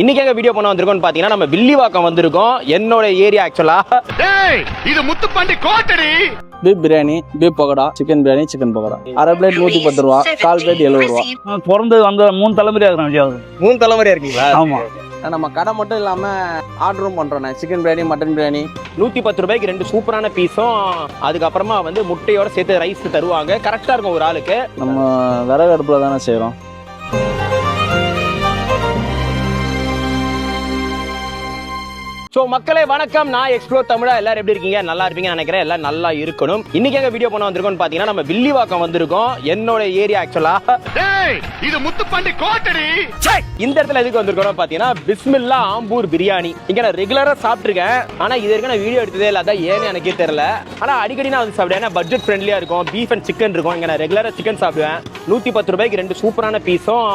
இன்னைக்கு எங்க வீடியோ பண்ண வந்திருக்கோம்னு பாத்தீங்கன்னா நம்ம வில்லிவாக்கம் வந்திருக்கோம். என்னோட ஏரியா ஆக்சுவலா டேய் இது Muthupandi Kottadi. Beef biryani beef pakoda chicken biryani chicken pakoda அரை பிளேட் நூற்றி பத்து ரூபா கால் பிளேட் எழுபது ரூபா. பிறந்து வந்த மூணு தலைமுறையாக இருக்கிறேன் மூணு தலைமுறையா இருக்கீங்களா? ஆமா. நம்ம கடை மட்டும் இல்லாமல் ஆர்டரும் பண்ணுறோண்ணே சிக்கன் பிரியாணி மட்டன் பிரியாணி. நூத்தி பத்து ரூபாய்க்கு ரெண்டு சூப்பரான பீஸும் அதுக்கப்புறமா வந்து முட்டையோட சேர்த்து ரைஸ் தருவாங்க. கரெக்டா இருக்கும் ஒரு ஆளுக்கு. நம்ம விறகு அடுப்பில் தானே செய்கிறோம் ஸோ மக்களே வணக்கம். நான் எக்ஸ்ப்ளோர் தமிழா. எல்லாரும் எப்படி இருக்கீங்க? நல்லா இருப்பீங்க நினைக்கிறேன். எல்லாம் நல்லா இருக்கணும். இன்னைக்கு எங்க வீடியோ பண்ண வந்திருக்கோம்னு பாத்தீங்கன்னா நம்ம வில்லிவாக்கம் வந்திருக்கோம். என்னோட ஏரியா ஆக்சுவலா இது முத்துப்பாண்டி கோட்டடி. இந்த இடத்துல எதுக்கு வந்திருக்கோம் பாத்தீங்கன்னா பிஸ்மில்லா ஆம்பூர் பிரியாணி. இங்க நான் ரெகுலரா சாப்பிட்டுருக்கேன். ஆனா இது வரைக்கும் நான் வீடியோ எடுத்ததே இல்ல. அதான் ஏன்னு எனக்கே தெரியல. ஆனா அடிக்கடி நான் வந்து சாப்பிடுவேன். பட்ஜெட் ஃப்ரெண்ட்லியா இருக்கும். பீஃப் அண்ட் சிக்கன் இருக்கும். இங்க நான் ரெகுலரா சிக்கன் சாப்பிடுவேன். நூத்தி பத்து ரூபாய்க்கு ரெண்டு சூப்பரான பீஸும்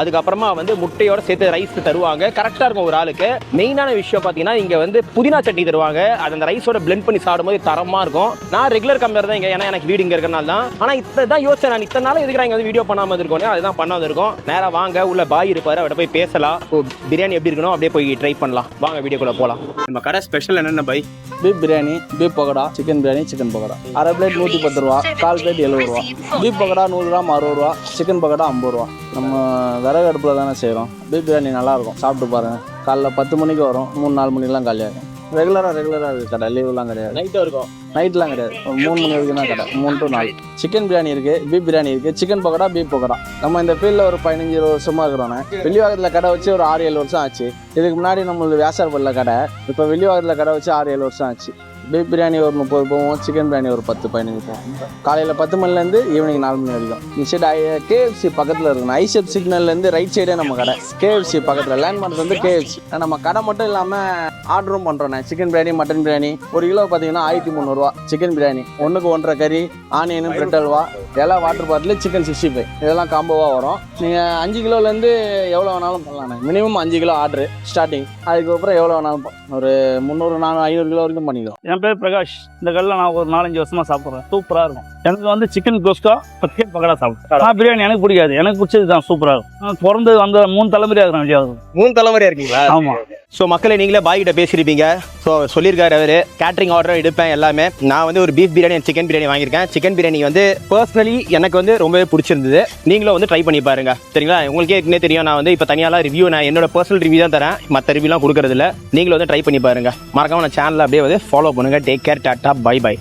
அதுக்கப்புறமா வந்து முட்டையோட சேர்த்து ரைஸ் தருவாங்க. கரெக்டா இருக்கும் ஒரு ஆளுக்கு. மெயினான விஷயம் பாத்தீங்கன்னா இங்க வந்து புதினா சட்னி தருவாங்க. அது அந்த ரைஸோட பிளெண்ட் பண்ணி சாப்பிடும்போது தரமா இருக்கும். நான் ரெகுலர் கம்பேர் தான் இங்க ஏன்னா எனக்கு வீடு இங்க இருக்கனால தான். ஆனா இதான் யோசிச்சேன் நான். இத்தனை நாள் எதுக்கு இங்க வந்து வீடியோ பண்ணாம இருக்கோம் அதுதான் பண்ணாம இருக்கோம். நேரா வாங்க உள்ள பாய் இருப்பாரு அவர்கிட்ட போய் பேசலாம். ஓ, பிரியாணி எப்படி இருக்கணும் அப்படியே போய் ட்ரை பண்ணலாம். வாங்க வீடியோக்குள்ள போலாம். நம்ம கடை ஸ்பெஷல் என்னென்ன by beef biryani beef pakoda chicken biryani chicken pakoda அரை பிளேட் நூற்றி பத்து ரூபா கால் பிளேட் எழுபது ரூபா. பீப் பக்கோடா நூறு கிராம் அறுபது ரூபா சிக்கன் பக்கோடா ஐம்பது ரூபா. நம்ம விறகு அடுப்பில் தானே செய்கிறோம் பீப் பிரியாணி நல்லாயிருக்கும். சாப்பிட்டு பாருங்கள் காலைல பத்து மணிக்கு வரும். மூணு நாலு மணிக்கெலாம் காலியாகும் ரெகுலராக ரெகுலராக இருக்குது கடை. லீவுலாம் கிடையாது. நைட்டும் இருக்கும். நைட்லாம் கிடையாது. ஒரு மூணு மணி வரைக்கும் தான் கடை. மூணு டு நாலு. சிக்கன் பிரியாணி இருக்கு பீப் பிரியாணி இருக்கு சிக்கன் பக்கோடா பீப் பக்கோடா. நம்ம இந்த ஃபீல்டில் ஒரு பதினஞ்சு இருபது வருஷமா இருக்கிறோண்ணே வெளிவாகத்தில் கடை வச்சு ஒரு ஆறு ஏழு வருஷம் ஆச்சு. இதுக்கு முன்னாடி நம்மளுக்கு வியாசாரப்படல கடை. இப்போ வெளிவாகத்தில் கடை வச்சு ஆறு ஏழு வருஷம் ஆச்சு. பீப் பிரியாணி ஒரு முப்பது போவோம் சிக்கன் பிரியாணி ஒரு பத்து பதினஞ்சு போவோம். காலையில் பத்து மணிலேருந்து ஈவினிங் நாலு மணி வரைக்கும். இந்த கேஎஃப்சி பக்கத்தில் இருக்கணும். ஐசெப் சிக்னல்லேருந்து ரைட் சைடே நம்ம கடை. கேஎஃப்சி பக்கத்தில் லேண்ட்மார்க் வந்து கேஎஃப்சி நம்ம கடை மட்டும் இல்லாமல் ஆர்டரும் பண்ணுறோண்ணே சிக்கன் பிரியாணி மட்டன் பிரியாணி. ஒரு கிலோ பார்த்தீங்கன்னா ஆயிரத்தி முந்நூறுரூவா சிக்கன் பிரியாணி. ஒன்றுக்கு ஒன்றரை கறி ஆனியனு பிரெட் அல்வா. எல்லாம் water bottle chicken sixty five இதெல்லாம் காம்போவாக வரும். நீங்கள் அஞ்சு கிலோலேருந்து எவ்வளோ வேணாலும் பண்ணலாண்ணே மினிமம் அஞ்சு கிலோ ஆர்டரு ஸ்டார்டிங் அதுக்கப்புறம் எவ்வளோ வேணாலும் ஒரு முந்நூறு நானூறு ஐநூறு கிலோ வரைக்கும் பண்ணிக்கலாம். என் பேர் பிரகாஷ். இந்த கல்ல நான் ஒரு நாலஞ்சு வருஷமா சாப்பிட்றேன். சூப்பரா இருக்கும். எனக்கு வந்து சிக்கன் கோஸ்டா சிக்கன் பக்கடா சாப்பிட்டேன் நான் பிரியாணி எனக்கு பிடிக்காது. எனக்கு பிடிச்சது தான் சூப்பரா இருக்கும். பிறந்து வந்த மூணு தலைமுறையாக இருக்கிறேன் விஜயாவது மூணு தலைமுறையா இருக்கீங்களா? ஆமா. ஸோ மக்களை நீங்களே பாய் கிட்ட பேசியிருப்பீங்க. ஸோ சொல்லியிருக்காரு அவர். கேட்ரிங் ஆர்டர் எடுப்பேன் எல்லாமே. நான் வந்து ஒரு பீஃப் பிரியாணி சிக்கன் பிரியாணி வாங்கியிருக்கேன். சிக்கன் பிரியாணி வந்து பர்சனலி எனக்கு வந்து ரொம்பவே பிடிச்சிருந்தது. நீங்களும் வந்து ட்ரை பண்ணி பாருங்க. சரிங்களா? உங்களுக்கே ஏற்கனவே தெரியும். நான் வந்து இப்போ தனியாலாம் ரிவ்யூ நான் என்னோட பர்சனல் ரிவ்யூ தான் தரேன். மற்ற ரிவ்யூலாம் கொடுக்குறதில்ல. நீங்களும் வந்து ட்ரை பண்ணி பாருங்க. மறக்காம நான் சேனலில் அப்படியே வந்து ஃபாலோ பண்ணுங்க. Take care tata bye bye